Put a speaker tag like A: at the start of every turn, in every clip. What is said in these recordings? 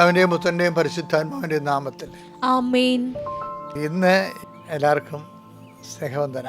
A: അവന്റെയും പുത്രന്റെയും പരിശുദ്ധാത്മാവിന്റെയും നാമത്തിൽ. ഇന്ന് എല്ലാവർക്കും സ്നേഹവന്ദന.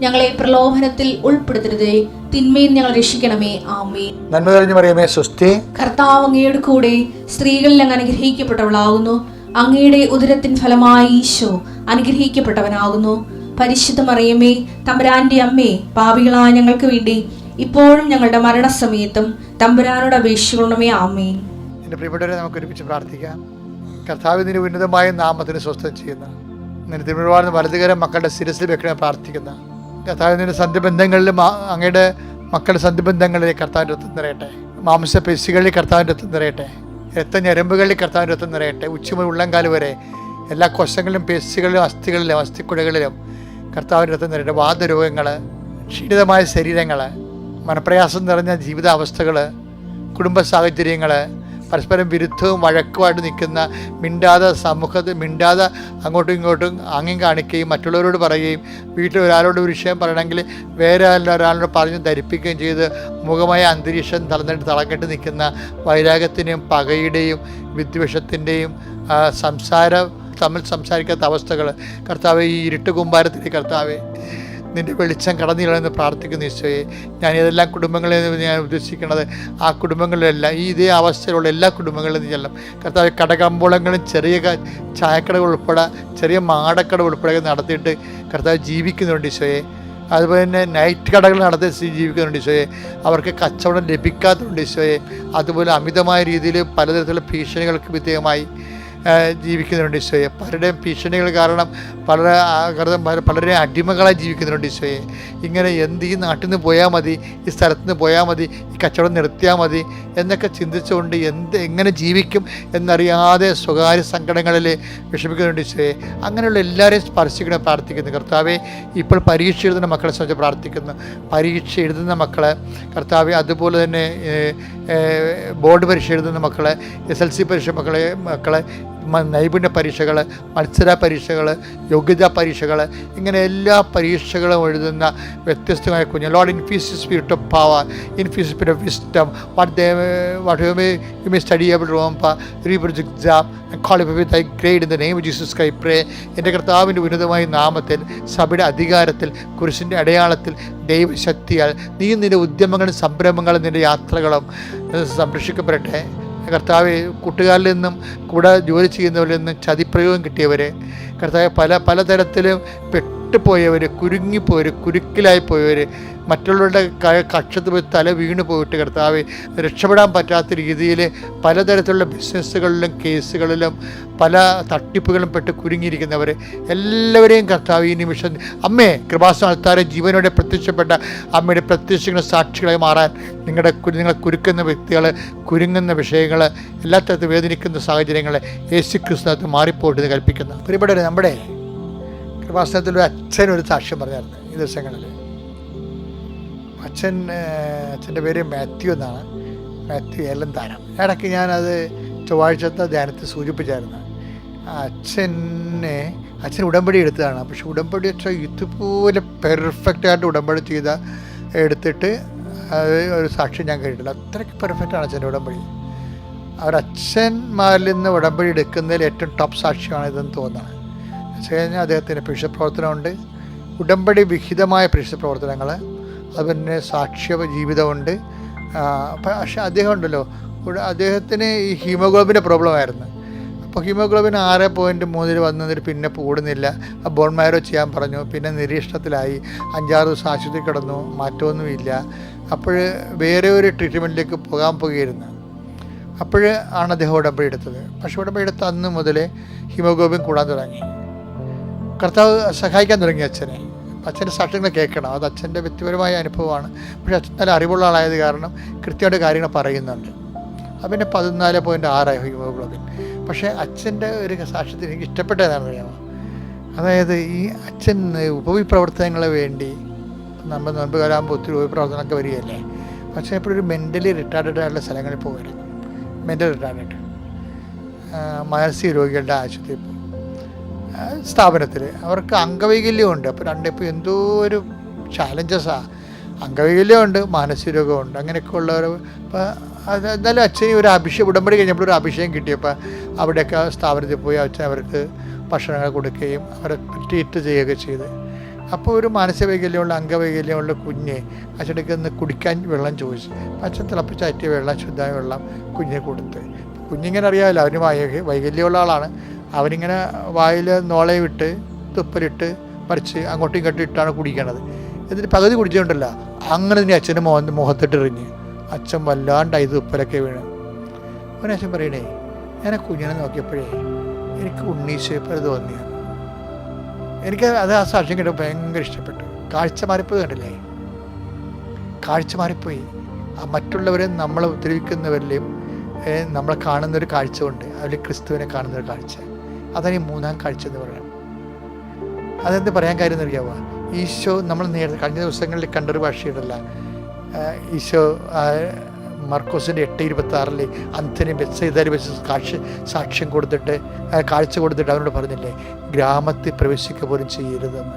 B: ഞങ്ങളെ പ്രലോഭനത്തിൽ ഉൾപ്പെടുത്തരുതേ. തിന്മയിൽ ഞങ്ങൾ രക്ഷിക്കണമേ. ആമേ
A: നന്മ തെളിഞ്ഞു പറയുമേ സ്വസ്തി.
B: കർത്താവ് അങ്ങയുടെ കൂടെ സ്ത്രീകളിൽ അങ്ങ് അനുഗ്രഹിക്കപ്പെട്ടവളാകുന്നു. അങ്ങയുടെ ഉദരത്തിൻ ഫലമായി ഈശോ അനുഗ്രഹിക്കപ്പെട്ടവനാകുന്നു. പരിശുദ്ധ മറിയമേ തമ്പുരാന്റെ അമ്മേ പാപികളായ ഞങ്ങൾക്ക് വേണ്ടി ഇപ്പോഴും ഞങ്ങളുടെ മരണസമയത്തും തമ്പുരാനോട് അപേക്ഷിക്കണമേ. ആമേ
A: എന്റെ പ്രിയപ്പെട്ടവരെ നമുക്ക് ഒരുമിച്ച് പ്രാർത്ഥിക്കാം. കർത്താവ് നിന്റെ ഉന്നതമായ നാമത്തിന് സ്വസ്ഥം ചെയ്യുന്ന നിന്റെ തിരുവാർന്ന വലതുകരം മക്കളുടെ ശിരസിൽ വെക്കണേ പ്രാർത്ഥിക്കുന്ന കർത്താവ് നിന്റെ സന്ധിബന്ധങ്ങളിലും അങ്ങയുടെ മക്കളുടെ സന്ധിബന്ധങ്ങളിൽ കർത്താവിന്റെ ഒത്തു നിറയട്ടെ. മാംസ പേശികളിൽ കർത്താവിന്റെ ഒത്തു നിറയട്ടെ. രക്ത ഞരമ്പുകളിൽ കർത്താവിന്റെ ഒത്തു നിറയട്ടെ. ഉച്ചമുതൽ ഉള്ളംകാൽ വരെ എല്ലാ കോശങ്ങളിലും പേശികളിലും അസ്ഥികളിലും അസ്ഥിക്കുടകളിലും കർത്താവിന്റെ ഒത്തു നിറയട്ടെ. വാദരോഗങ്ങൾ ക്ഷീണിതമായ ശരീരങ്ങൾ മനപ്രയാസം നിറഞ്ഞ ജീവിതാവസ്ഥകൾ കുടുംബ സാഹചര്യങ്ങൾ പരസ്പരം വിരുദ്ധവും വഴക്കുമായിട്ട് നിൽക്കുന്ന മിണ്ടാതെ സമൂഹത്തിൽ മിണ്ടാതെ അങ്ങോട്ടും ഇങ്ങോട്ടും ആംഗ്യം കാണിക്കുകയും മറ്റുള്ളവരോട് പറയുകയും വീട്ടിൽ ഒരാളോട് ഒരു വിഷയം പറയണമെങ്കിൽ വേറെ ഒരാളോട് പറഞ്ഞ് ധരിപ്പിക്കുകയും ചെയ്ത് മുഖമായ അന്തരീക്ഷം തളർന്നിട്ട് തളക്കെട്ട് നിൽക്കുന്ന വൈരാഗ്യത്തിന്റെയും പകയുടെയും വിദ്വേഷത്തിന്റെയും സംസാരം തമ്മിൽ സംസാരിക്കാത്ത അവസ്ഥകൾ. കർത്താവ് ഈ ഇരുട്ട് കുമ്പാരത്തിന്റെ കർത്താവെ നിന്റെ വെളിച്ചം കടന്നിടണമെന്ന് പ്രാർത്ഥിക്കുന്നു ഈശോയെ. ഞാൻ ഏതെല്ലാം കുടുംബങ്ങളെ ഞാൻ ഉദ്ദേശിക്കുന്നത് ആ കുടുംബങ്ങളിലെല്ലാം ഈ ഇതേ അവസ്ഥയിലുള്ള എല്ലാ കുടുംബങ്ങളിലും നീ ചെല്ലാം കർത്താവ് കടകമ്പോളങ്ങളും ചെറിയ ചായക്കടകൾ ചായക്കട ഉൾപ്പെടെ ചെറിയ മാടക്കട ഉൾപ്പെടെ നടത്തിയിട്ട് കർത്താവ് ജീവിക്കുന്നുണ്ട് ഈശോയെ. അതുപോലെ തന്നെ നൈറ്റ് കടകൾ നടത്തി ജീവിക്കുന്നുണ്ട് ഈശോയെ. അവർക്ക് കച്ചവടം ലഭിക്കാത്തതുണ്ട് ഈശോയെ. അതുപോലെ അമിതമായ രീതിയിൽ പലതരത്തിലുള്ള ഭീഷണികൾക്ക് വിധേയമായി. ആ, ജീവിക്കുന്നുണ്ട് ഈശോയെ. പലരുടെയും ഭീഷണികൾ കാരണം പല ആകൃതം പലരെയും അടിമകളായി ജീവിക്കുന്നുണ്ട് ഈശോയെ. ഇങ്ങനെ എന്ത് ഈ നാട്ടിൽ നിന്ന് പോയാൽ മതി ഈ സ്ഥലത്ത് നിന്ന് പോയാൽ മതി ഈ കച്ചവടം നിർത്തിയാൽ മതി എന്നൊക്കെ ചിന്തിച്ചുകൊണ്ട് എന്ത് എങ്ങനെ ജീവിക്കും എന്നറിയാതെ സ്വകാര്യ സങ്കടങ്ങളിൽ വിഷമിക്കുന്നുണ്ട് ഈശോയെ. അങ്ങനെയുള്ള എല്ലാവരെയും സ്പർശിക്കണം പ്രാർത്ഥിക്കുന്നു. കർത്താവെ ഇപ്പോൾ പരീക്ഷ എഴുതുന്ന മക്കളെ സംബന്ധിച്ച് പ്രാർത്ഥിക്കുന്നു. പരീക്ഷ എഴുതുന്ന മക്കളെ കർത്താവെ അതുപോലെ തന്നെ ബോർഡ് പരീക്ഷ എഴുതുന്ന മക്കളെ എസ് എൽ സി പരീക്ഷ മക്കളെ മക്കളെ നൈപുണ്യ പരീക്ഷകൾ മത്സര പരീക്ഷകൾ യോഗ്യതാ പരീക്ഷകൾ ഇങ്ങനെ എല്ലാ പരീക്ഷകളും എഴുതുന്ന വ്യത്യസ്തമായ കുഞ്ഞ് Lord infuse spirit of power infuse spirit of wisdom what they what you may you may study able റോംപ റീപ്രൊജ് exam qualify with I grade in the name Jesus കൈ പ്രേ എന്റെ കർത്താവിന്റെ ഉന്നതമായ നാമത്തിൽ സഭയുടെ അധികാരത്തിൽ കുരിശിന്റെ അടയാളത്തിൽ ദൈവശക്തിയാൽ നീ നിന്റെ ഉദ്യമങ്ങളും സംരംഭങ്ങളും നിന്റെ യാത്രകളും സംരക്ഷിക്കപ്പെടട്ടെ. കർത്താവ് കൂട്ടുകാരിൽ നിന്നും കൂടെ ജോലി ചെയ്യുന്നവരിൽ നിന്നും ചതിപ്രയോഗം കിട്ടിയവരെ കർത്താവ് പല പലതരത്തിലും പെട്ടുപോയവർ കുരുങ്ങിപ്പോയവർ കുരുക്കിലായി പോയവർ മറ്റുള്ളവരുടെ കക്ഷത്ത് പോയി തല വീണ് പോയിട്ട് കർത്താവ് രക്ഷപ്പെടാൻ പറ്റാത്ത രീതിയിൽ പലതരത്തിലുള്ള ബിസിനസ്സുകളിലും കേസുകളിലും പല തട്ടിപ്പുകളും പെട്ട് കുരുങ്ങിയിരിക്കുന്നവർ എല്ലാവരെയും കർത്താവ് ഈ നിമിഷം അമ്മേ കൃപാസ്ഥാനത്താരെ ജീവനോടെ പ്രത്യക്ഷപ്പെട്ട അമ്മയുടെ പ്രത്യക്ഷങ്ങളുടെ സാക്ഷികളായി മാറാൻ നിങ്ങളുടെ നിങ്ങളെ കുരുക്കുന്ന വ്യക്തികൾ കുരുങ്ങുന്ന വിഷയങ്ങൾ എല്ലാ വേദനിക്കുന്ന സാഹചര്യങ്ങൾ യേശു ക്രിസ്തുനകത്ത് മാറിപ്പോയിട്ട് കൽപ്പിക്കുന്നു. പ്രിയപ്പെട്ടവരെ നമ്മുടെ കൃപാസനത്തിൽ ഒരു അച്ഛൻ ഒരു സാക്ഷ്യം പറഞ്ഞായിരുന്നു ഈ ദിവസങ്ങളിൽ. അച്ഛൻ അച്ഛന്റെ പേര് മാത്യു എന്നാണ്. മാത്യു ഏലന്താനം ഇടയ്ക്ക് ഞാനത് ചൊവ്വാഴ്ചത്തെ ധ്യാനത്തിൽ സൂചിപ്പിച്ചായിരുന്നു. അച്ഛനെ അച്ഛൻ ഉടമ്പടി എടുത്തതാണ്. പക്ഷെ ഉടമ്പടി അച്ഛൻ ഇതുപോലെ പെർഫെക്റ്റായിട്ട് ഉടമ്പടി ചെയ്ത എടുത്തിട്ട് അത് ഒരു സാക്ഷി ഞാൻ കേട്ടിട്ടില്ല. അത്രയ്ക്ക് പെർഫെക്റ്റാണ് അച്ഛന്റെ ഉടമ്പടി. അവരച്ഛന്മാരിൽ നിന്ന് ഉടമ്പടി എടുക്കുന്നതിൽ ഏറ്റവും ടോപ്പ് സാക്ഷിയാണ് ഇതെന്ന് തോന്നുന്നത്. വെച്ച് കഴിഞ്ഞാൽ അദ്ദേഹത്തിന്റെ പ്രവർത്തനമുണ്ട്. ഉടമ്പടി വിഹിതമായ പ്രവർത്തനങ്ങൾ. അതുപോലെ സാക്ഷ്യ ജീവിതമുണ്ട് പക്ഷെ അദ്ദേഹം ഉണ്ടല്ലോ അദ്ദേഹത്തിന് ഈ ഹീമോഗ്ലോബിന്റെ പ്രോബ്ലം ആയിരുന്നു അപ്പോൾ ഹീമോഗ്ലോബിൻ ആറ് പോയിന്റ് മൂന്നിൽ വന്നതിൽ പിന്നെ കൂടുന്നില്ല. ബോൺ മാരോ ചെയ്യാൻ പറഞ്ഞു. പിന്നെ നിരീക്ഷണത്തിലായി. അഞ്ചാറ് ദിവസം ആശുപത്രി കിടന്നു. മാറ്റമൊന്നുമില്ല. അപ്പോൾ വേറെ ഒരു ട്രീറ്റ്മെന്റിലേക്ക് പോകാൻ പോകുകയായിരുന്നു. അപ്പോൾ ആണ് അദ്ദേഹം ഉടമ്പടി എടുത്തത്. പക്ഷേ ഉടമ്പടി എടുത്ത അന്ന് മുതലേ ഹീമോഗ്ലോബിൻ കൂടാൻ തുടങ്ങി. കർത്താവ് സഹായിക്കാൻ തുടങ്ങി അച്ഛനെ. അച്ഛന്റെ സാക്ഷ്യങ്ങൾ കേൾക്കണം. അത് അച്ഛന്റെ വ്യക്തിപരമായ അനുഭവമാണ്. പക്ഷേ അച്ഛൻ നല്ല അറിവുള്ള ആളായത് കാരണം കൃത്യമായിട്ട് കാര്യങ്ങൾ പറയുന്നുണ്ട്. അത് പിന്നെ പതിനാല് പോയിന്റ് ആറായി ഹീമോഗ്ലോബിൻ പക്ഷേ അച്ഛന്റെ ഒരു സാക്ഷ്യത്തിൽ എനിക്ക് ഇഷ്ടപ്പെട്ടതാണെന്ന് അറിയാമോ? അതായത് ഈ അച്ഛൻ ഉപവിപ്രവർത്തനങ്ങളെ വേണ്ടി നമ്മൾ നോൻപ് കാലാകുമ്പോൾ ഒത്തിരി ഉപവിപ്രവർത്തനമൊക്കെ വരികയല്ലേ? പക്ഷേ ഒരു മെന്റലി റിട്ടയർഡ് ആയിട്ടുള്ള സ്ഥലങ്ങളിൽ പോകരുത്. മെന്റലി റിട്ടാർഡഡ് മാനസിക രോഗികളുടെ ആശുപത്രിയിൽ പോകും സ്ഥാപനത്തിൽ. അവർക്ക് അംഗവൈകല്യമുണ്ട്. അപ്പോൾ രണ്ടിപ്പോൾ എന്തോ ഒരു ചാലഞ്ചസാണ് അംഗവൈകല്യമുണ്ട് മാനസിക രോഗമുണ്ട് അങ്ങനെയൊക്കെ ഉള്ളവർ. ഇപ്പോൾ അത് എന്നാലും അച്ഛന് ഒരു അഭിഷേകം ഉടമ്പടി കഴിഞ്ഞപ്പോൾ ഒരു അഭിഷേകം കിട്ടിയപ്പോൾ അവിടെയൊക്കെ സ്ഥാപനത്തിൽ പോയി അച്ഛൻ അവർക്ക് ഭക്ഷണങ്ങൾ കൊടുക്കുകയും അവരെ ട്രീറ്റ് ചെയ്യുകയൊക്കെ ചെയ്ത്. അപ്പോൾ ഒരു മാനസിക വൈകല്യമുള്ള അംഗവൈകല്യമുള്ള കുഞ്ഞ് അച്ഛനക്ക് ഒന്ന് കുടിക്കാൻ വെള്ളം ചോദിച്ചു. അച്ഛൻ തിളപ്പിച്ചാറ്റിയ വെള്ളം ശുദ്ധമായ വെള്ളം കുഞ്ഞിന് കൊടുത്ത്. കുഞ്ഞിങ്ങനെ അറിയാമല്ലോ അവന് വൈകല്യമുള്ള ആളാണ്. അവനിങ്ങനെ വായിൽ വിട്ട് തുപ്പലിട്ട് മറിച്ച് അങ്ങോട്ടും ഇങ്ങോട്ടും ഇട്ടാണ് കുടിക്കണത്. എന്നിട്ട് പകുതി കുടിച്ചുകൊണ്ടല്ല അങ്ങനെ തന്നെ അച്ഛന്റെ മുഖം മുഖത്തിട്ട് എറിഞ്ഞ് അച്ഛൻ വല്ലാണ്ടായി തുപ്പലൊക്കെ വീണ്. അവനെ അച്ഛൻ പറയണേ ഞാൻ കുഞ്ഞിനെ നോക്കിയപ്പോഴേ എനിക്ക് ഉണ്ണീശേപ്പത് തോന്നിയത് എനിക്ക് അത് ആ സാക്ഷ്യം കേട്ടപ്പോൾ ഭയങ്കര ഇഷ്ടപ്പെട്ടു. കാഴ്ച മാറിപ്പോയി കണ്ടില്ലേ? കാഴ്ച മാറിപ്പോയി ആ മറ്റുള്ളവരെ നമ്മളെ ഉപദ്രവിക്കുന്നവരിലെയും നമ്മൾ കാണുന്നൊരു കാഴ്ച ഉണ്ട്. അതിൽ ക്രിസ്തുവിനെ കാണുന്നൊരു കാഴ്ച. അതാണ് ഈ മൂന്നാം കാഴ്ച എന്ന് പറയുന്നത്. അതെന്ത് പറയാൻ കാര്യം എന്നറിയാമോ ഈശോ നമ്മൾ നേരത്തെ കഴിഞ്ഞ ദിവസങ്ങളിൽ കണ്ടൊരു ഭാഷയിടല്ല ആ, ഈശോ മർക്കോസിന്റെ എട്ട് ഇരുപത്തി ആറിൽ അന്ധനെ ബെസ്സൈതാരി വെച്ച് കാഴ്ച സാക്ഷ്യം കൊടുത്തിട്ട് കാഴ്ച കൊടുത്തിട്ട് അവനോട് പറഞ്ഞില്ലേ ഗ്രാമത്തിൽ പ്രവേശിക്കുക പോലും ചെയ്യരുതെന്ന്.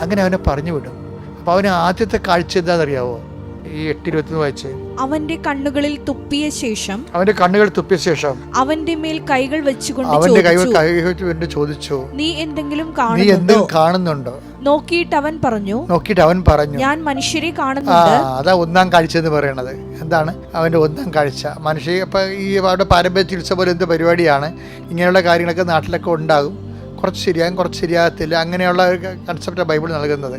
A: അങ്ങനെ അവനെ പറഞ്ഞു വിടും. അപ്പോൾ അവന് ആദ്യത്തെ കാഴ്ച എന്താണെന്നറിയാവോ? ഈ എട്ട് വായിച്ച്?
C: അവന്റെ കണ്ണുകളിൽ തുപ്പിയ ശേഷം
A: അവന്റെ കണ്ണുകൾ തുപ്പിയ ശേഷം
C: അവന്റെ മേൽ കൈകൾ വെച്ചുകൊണ്ട്
A: അവന്റെ കൈകൾ
C: ചോദിച്ചു നീ എന്തെങ്കിലും
A: നീ
C: കാണുന്നുണ്ടോ?
A: എന്തെങ്കിലും കാണുന്നുണ്ടോ?
C: നോക്കിയിട്ട് അവൻ പറഞ്ഞു
A: നോക്കിയിട്ട് അവൻ പറഞ്ഞു
C: ഞാൻ മനുഷ്യരെ കാണുന്നുണ്ട്.
A: അതാ ഒന്നാം കാഴ്ച എന്ന് പറയണത്. എന്താണ്? അവന്റെ ഒന്നാം കാഴ്ച. മനുഷ്യ ഇപ്പൊ ഈ അവിടെ പാരമ്പര്യ ചികിത്സ പോലെ എന്ത് പരിപാടിയാണ്? ഇങ്ങനെയുള്ള കാര്യങ്ങളൊക്കെ നാട്ടിലൊക്കെ ഉണ്ടാകും. കുറച്ച് ശരിയാകും കുറച്ച് ശരിയാകത്തില്ല. അങ്ങനെയുള്ള ഒരു കൺസെപ്റ്റാണ് ബൈബിൾ നൽകുന്നത്.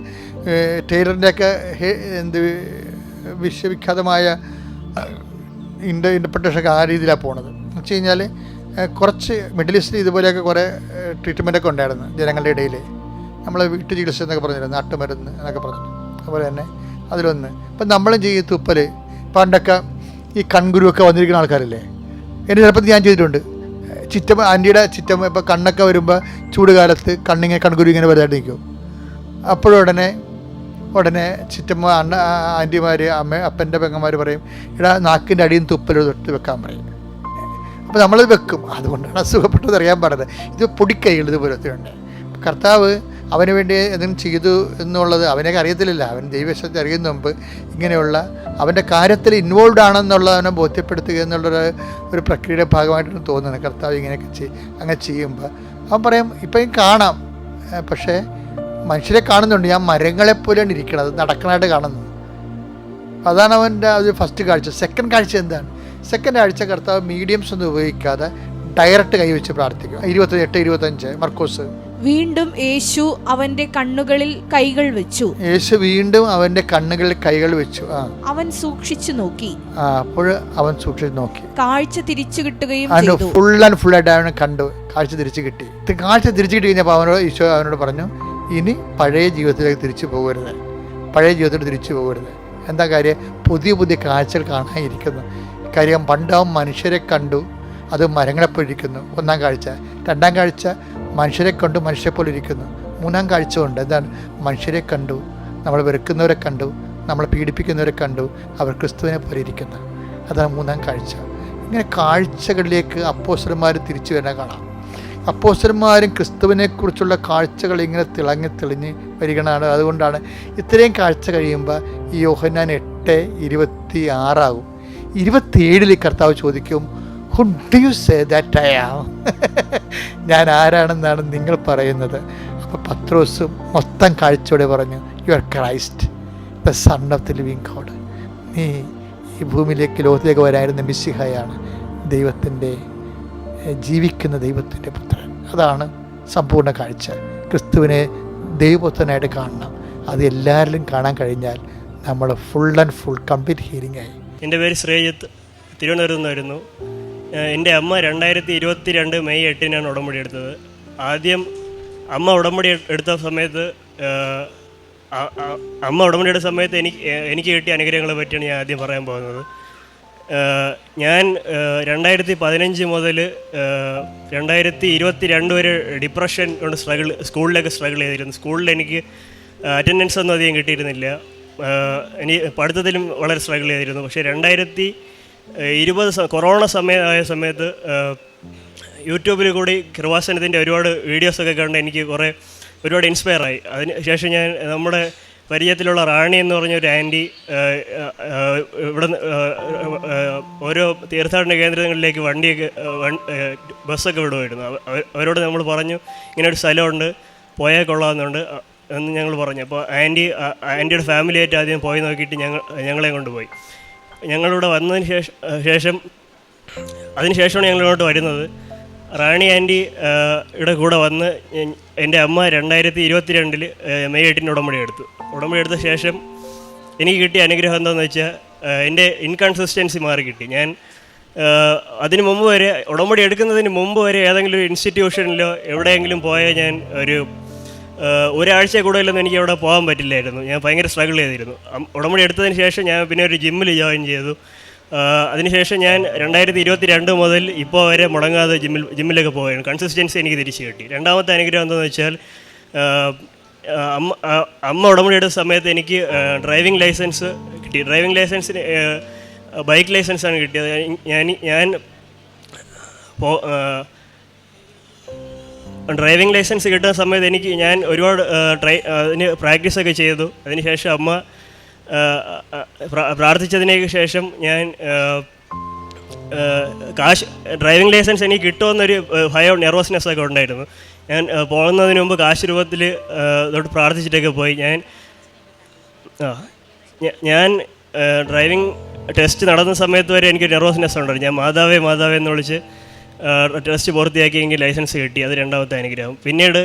A: ടൈലറിന്റെയൊക്കെ എന്ത് വിശ്വവിഖ്യാതമായ ഇന്റർ ഇന്റർപ്രിട്ടേഷനൊക്കെ ആ രീതിയിലാണ് പോണത്. എന്ന് വെച്ച് കഴിഞ്ഞാൽ കുറച്ച് മിഡിൽ ഈസ്റ്റിൽ ഇതുപോലെയൊക്കെ കുറേ ട്രീറ്റ്മെന്റൊക്കെ ഉണ്ടായിരുന്നു ജനങ്ങളുടെ ഇടയിൽ നമ്മൾ വീട്ടു ചികിത്സ എന്നൊക്കെ പറഞ്ഞിരുന്നു നാട്ടുമരുന്ന് എന്നൊക്കെ പറഞ്ഞു അതുപോലെ തന്നെ അതിലൊന്ന്. ഇപ്പം നമ്മളും ചെയ്യും തുപ്പൽ പണ്ടൊക്കെ ഈ കൺകുരുവൊക്കെ വന്നിരിക്കുന്ന ആൾക്കാരല്ലേ? എന്റെ ചിലപ്പോൾ ഞാൻ ചെയ്തിട്ടുണ്ട്. ചിറ്റമ്മ ആന്റിയുടെ ചിറ്റമ്മ ഇപ്പോൾ കണ്ണൊക്കെ വരുമ്പോൾ ചൂട് കാലത്ത് കണ്ണിങ്ങനെ കൺകുരു ഇങ്ങനെ വലുതായിട്ട് നിൽക്കും. അപ്പോഴുടനെ ഉടനെ ചിറ്റമ്മ അണ്ണ ആന്റിമാർ അമ്മ അപ്പന്റെ പെങ്ങന്മാർ പറയും ഇടാ നാക്കിന്റെ അടിയും തുപ്പൽ തൊട്ട് വെക്കാൻ പറയും. അപ്പോൾ നമ്മൾ വെക്കും. അതുകൊണ്ടാണ് അസുഖപ്പെട്ടത് അറിയാൻ പാടുന്നത് ഇത് പൊടിക്കൈകൾ ഇതുപോലത്തെ ഉണ്ട് കർത്താവ് അവന് വേണ്ടി എന്തെങ്കിലും ചെയ്തു എന്നുള്ളത് അവനൊക്കെ അറിയത്തില്ല അവൻ ദൈവശക്തി അറിയുന്ന മുമ്പ് ഇങ്ങനെയുള്ള അവന്റെ കാര്യത്തിൽ ഇൻവോൾവ് ആണെന്നുള്ളത് അവനെ ബോധ്യപ്പെടുത്തുക എന്നുള്ളൊരു ഒരു പ്രക്രിയയുടെ ഭാഗമായിട്ടാണ് തോന്നുന്നത്. കർത്താവ് ഇങ്ങനെയൊക്കെ ചെയ് അങ്ങനെ ചെയ്യുമ്പോൾ അവൻ പറയും ഇപ്പം കാണാം. പക്ഷേ മനുഷ്യരെ കാണുന്നുണ്ട്. ഞാൻ മരങ്ങളെപ്പോലെയാണ് ഇരിക്കണത് നടക്കാനായിട്ട് കാണുന്നത് അതാണ് അവന്റെ ഒരു ഫസ്റ്റ് കാഴ്ച. സെക്കൻഡ് കാഴ്ച എന്താണ്? സെക്കൻഡ് കാഴ്ച കർത്താവ് മീഡിയംസ് ഒന്നും ഉപയോഗിക്കാതെ ഡയറക്റ്റ് കൈവച്ച് പ്രാർത്ഥിക്കും ഇരുപത്തി എട്ട് ഇരുപത്തഞ്ച് മർക്കോസ്.
C: വീണ്ടും യേശു അവന്റെ കണ്ണുകളിൽ കൈകൾ വെച്ചു.
A: യേശു വീണ്ടും അവന്റെ കണ്ണുകളിൽ കൈകൾ വെച്ചു.
C: അവൻ സൂക്ഷിച്ചു നോക്കി.
A: ആ അപ്പോൾ അവൻ സൂക്ഷിച്ചു നോക്കി.
C: കാഴ്ച തിരിച്ചു കിട്ടുകയും
A: ഫുൾ ആൻഡ് ഫുൾ ആയിട്ട് അവനെ കണ്ടു. കാഴ്ച തിരിച്ചു കിട്ടി. കാഴ്ച തിരിച്ചു കിട്ടി കഴിഞ്ഞപ്പോൾ അവനോട് ഈശോ അവനോട് പറഞ്ഞു ഇനി പഴയ ജീവിതത്തിലേക്ക് തിരിച്ചു പോകരുത്. പഴയ ജീവിതത്തിൽ തിരിച്ചു പോകരുത്. എന്താ കാര്യം? പുതിയ പുതിയ കാഴ്ചകൾ കാണാനിരിക്കുന്നു. കാര്യം പണ്ടാവും മനുഷ്യരെ കണ്ടു അത് മരങ്ങളെപ്പോലെ ഇരിക്കുന്നു. ഒന്നാം കാഴ്ച. രണ്ടാം കാഴ്ച മനുഷ്യരെ കണ്ടു മനുഷ്യരെപ്പോലെ ഇരിക്കുന്നു. മൂന്നാം കാഴ്ച ഉണ്ട്. എന്താണ്? മനുഷ്യരെ കണ്ടു നമ്മൾ വെറുക്കുന്നവരെ കണ്ടു നമ്മൾ പീഡിപ്പിക്കുന്നവരെ കണ്ടു അവർ ക്രിസ്തുവിനെ പോലെ ഇരിക്കുന്നു. അതാണ് മൂന്നാം കാഴ്ച. ഇങ്ങനെ കാഴ്ചകളിലേക്ക് അപ്പോസ്റ്റർമാർ തിരിച്ചു വരുന്ന കാണാം. അപ്പോസ്റ്റർമാരും ക്രിസ്തുവിനെക്കുറിച്ചുള്ള കാഴ്ചകൾ ഇങ്ങനെ തിളങ്ങി തെളിഞ്ഞ് വരികയാണ്. അതുകൊണ്ടാണ് ഇത്രയും കാഴ്ച കഴിയുമ്പോൾ ഈ യോഹന്നാൻ എട്ട് ഇരുപത്തി ആറാകും. ഇരുപത്തിയേഴിൽ കർത്താവ് ചോദിക്കും who do you say that I am ഞാൻ ആരാണെന്നാണ് നിങ്ങൾ പറയുന്നത്. അപ്പോൾ പത്രോസും മൊത്തം കാഴ്ചയോടെ പറഞ്ഞു you are Christ the son of the living God നീ ഈ ഭൂമിയിലേക്ക് ലോകത്തിലേക്ക് വരായിരുന്ന മിസ്സിഹയാണ് ദൈവത്തിന്റെ ജീവിക്കുന്ന ദൈവത്തിന്റെ പുത്രൻ. അതാണ് സമ്പൂർണ കാഴ്ച. ക്രിസ്തുവിനെ ദൈവപുത്രനായിട്ട് കാണണം. അത് എല്ലാവരിലും കാണാൻ കഴിഞ്ഞാൽ നമ്മൾ full and full complete healing ആയി.
D: എന്റെ പേര് ശ്രീജിത്ത്. തിരുവനന്തപുരത്ത് നിന്നായിരുന്നു എന്റെ അമ്മ രണ്ടായിരത്തി ഇരുപത്തി രണ്ട് മെയ് എട്ടിനാണ് ഉടമ്പടി എടുത്തത്. ആദ്യം അമ്മ ഉടമ്പടി എടുത്ത സമയത്ത് അമ്മ ഉടമ്പടിയുടെ സമയത്ത് എനിക്ക് എനിക്ക് കിട്ടിയ അനുഗ്രഹങ്ങളെ പറ്റിയാണ് ഞാൻ ആദ്യം പറയാൻ പോകുന്നത്. ഞാൻ രണ്ടായിരത്തി പതിനഞ്ച് മുതൽ രണ്ടായിരത്തി ഇരുപത്തി രണ്ട് വരെ ഡിപ്രഷൻ കൊണ്ട് സ്ട്രഗിൾ സ്കൂളിലൊക്കെ സ്ട്രഗിൾ ചെയ്തിരുന്നു. സ്കൂളിൽ എനിക്ക് അറ്റൻഡൻസ് ഒന്നും അധികം കിട്ടിയിരുന്നില്ല. ഇനി പഠിത്തത്തിലും വളരെ സ്ട്രഗിൾ ചെയ്തിരുന്നു. പക്ഷേ രണ്ടായിരത്തി ഇരുപത് കൊറോണ സമയമായ സമയത്ത് യൂട്യൂബിൽ കൂടി കൃപാസനത്തിന്റെ ഒരുപാട് വീഡിയോസൊക്കെ കണ്ട് എനിക്ക് കുറേ ഒരുപാട് ഇൻസ്പയർ ആയി. അതിന് ശേഷം ഞാൻ നമ്മുടെ പരിചയത്തിലുള്ള റാണി എന്ന് പറഞ്ഞ ഒരു ആന്റി ഇവിടെ ഓരോ തീർത്ഥാടന കേന്ദ്രങ്ങളിലേക്ക് വണ്ടിയൊക്കെ ബസ്സൊക്കെ വിടുമായിരുന്നു. അവ- അവ- അവരോട് നമ്മൾ പറഞ്ഞു ഇങ്ങനെ ഒരു സ്ഥലമുണ്ട് പോയാൽ കൊള്ളാമെന്നുണ്ട് എന്ന് ഞങ്ങൾ പറഞ്ഞു. അപ്പോൾ ആന്റി ആന്റിയുടെ ഫാമിലിയായിട്ട് ആദ്യം പോയി നോക്കിയിട്ട് ഞങ്ങൾ ഞങ്ങളെ കൊണ്ടുപോയി. ഞങ്ങളിവിടെ വന്നതിന് ശേഷം ശേഷം അതിന് ശേഷമാണ് ഞങ്ങൾ ഇങ്ങോട്ട് വരുന്നത്. റാണി ആന്റി ഇവിടെ കൂടെ വന്ന് എന്റെ അമ്മ രണ്ടായിരത്തി ഇരുപത്തി രണ്ടിൽ മെയ് എട്ടിന് ഉടമ്പടി എടുത്തു. ഉടമ്പടി എടുത്ത ശേഷം എനിക്ക് കിട്ടിയ അനുഗ്രഹം എന്താണെന്ന് വെച്ചാൽ എന്റെ ഇൻകൺസിസ്റ്റൻസി മാറി കിട്ടി. ഞാൻ അതിന് മുമ്പ് വരെ ഉടമ്പടി എടുക്കുന്നതിന് മുമ്പ് വരെ ഏതെങ്കിലും ഒരു ഇൻസ്റ്റിറ്റ്യൂഷനിലോ എവിടെയെങ്കിലും പോയാൽ ഞാൻ ഒരു ഒരാഴ്ച കൂടുതലൊന്നും എനിക്ക് അവിടെ പോകാൻ പറ്റില്ലായിരുന്നു. ഞാൻ ഭയങ്കര സ്ട്രഗിൾ ചെയ്തിരുന്നു. ഉടമ്പടി എടുത്തതിന് ശേഷം ഞാൻ പിന്നെ ഒരു ജിമ്മിൽ ജോയിൻ ചെയ്തു. അതിനുശേഷം ഞാൻ രണ്ടായിരത്തി ഇരുപത്തി രണ്ട് മുതൽ ഇപ്പോൾ വരെ മുടങ്ങാതെ ജിമ്മിൽ ജിമ്മിലൊക്കെ പോവുകയാണ്. കൺസിസ്റ്റൻസി എനിക്ക് തിരിച്ചു കിട്ടി. രണ്ടാമത്തെ അനുഗ്രഹം എന്താണെന്ന് വെച്ചാൽ അമ്മ അമ്മ ഉടമ്പടി എടുത്ത സമയത്ത് എനിക്ക് ഡ്രൈവിംഗ് ലൈസൻസ് കിട്ടി. ഡ്രൈവിംഗ് ലൈസൻസിന് ബൈക്ക് ലൈസൻസാണ് കിട്ടിയത്. ഞാൻ ഞാൻ ഡ്രൈവിംഗ് ലൈസൻസ് കിട്ടുന്ന സമയത്ത് എനിക്ക് ഞാൻ ഒരുപാട് ട്രൈ അതിന് പ്രാക്ടീസൊക്കെ ചെയ്തു. അതിനുശേഷം അമ്മ ആ, ആ, പ്രാർത്ഥിച്ചതിന് ശേഷം ഞാൻ കാശ് ഡ്രൈവിംഗ് ലൈസൻസ് എനിക്ക് കിട്ടുമെന്നൊരു ഭയം നെർവസ്നെസ് ഒക്കെ ഉണ്ടായിരുന്നു. ഞാൻ പോകുന്നതിന് മുമ്പ് കാശ് രൂപത്തിൽ തൊട്ട് പ്രാർത്ഥിച്ചിട്ടൊക്കെ പോയി. ഞാൻ ഞാൻ ഡ്രൈവിംഗ് ടെസ്റ്റ് നടന്ന സമയത്ത് വരെ എനിക്ക് നെർവസ്നെസ് ഉണ്ടായിരുന്നു ഞാൻ മാതാവേ മാതാവേ എന്ന് വിളിച്ച് ടെസ്റ്റ് പൂർത്തിയാക്കി എനിക്ക് ലൈസൻസ് കിട്ടി. അത് രണ്ടാമത്തെ അനുഗ്രഹം. പിന്നീട്